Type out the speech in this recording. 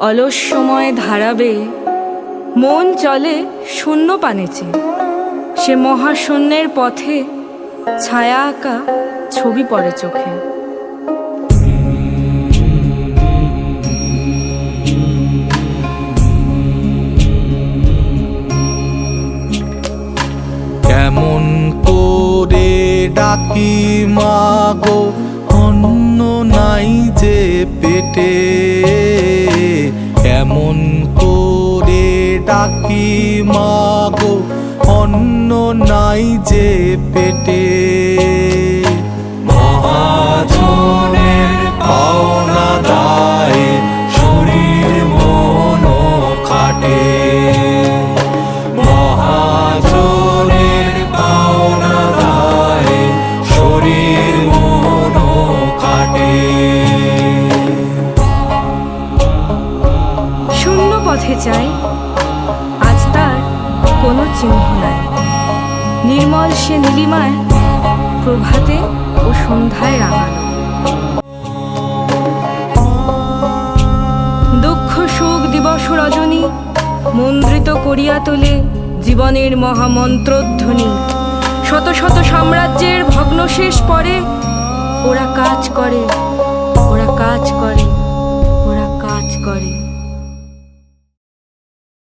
অলস সময় ধারাবে, মন চলে শূন্য পানেচে সে মহাশূন্যের পথে ছায়া আঁকা ছবি পড়ে চোখে। কেমন করে ডাকি মাগো, অন্ন নাই যে পেটে। ডাকি মাগো অন্য নাই যে পেটে। মহাজনের দায় শরীর মন দায় শরীর মন শূন্য আজ তার কোনো চিহ্ন নাই। নির্মল সে নীলিমায় প্রভাতে ও সন্ধ্যায় রাঙানো। দুঃখ সুখ দিবস, রজনী মন্দ্রিত করিয়া তোলে জীবনের মহামন্ত্রধ্বনি। শত শত সাম্রাজ্যের ভগ্নশেষ পরে ওরা কাজ করে ওরা কাজ করে, ওরা কাজ করে।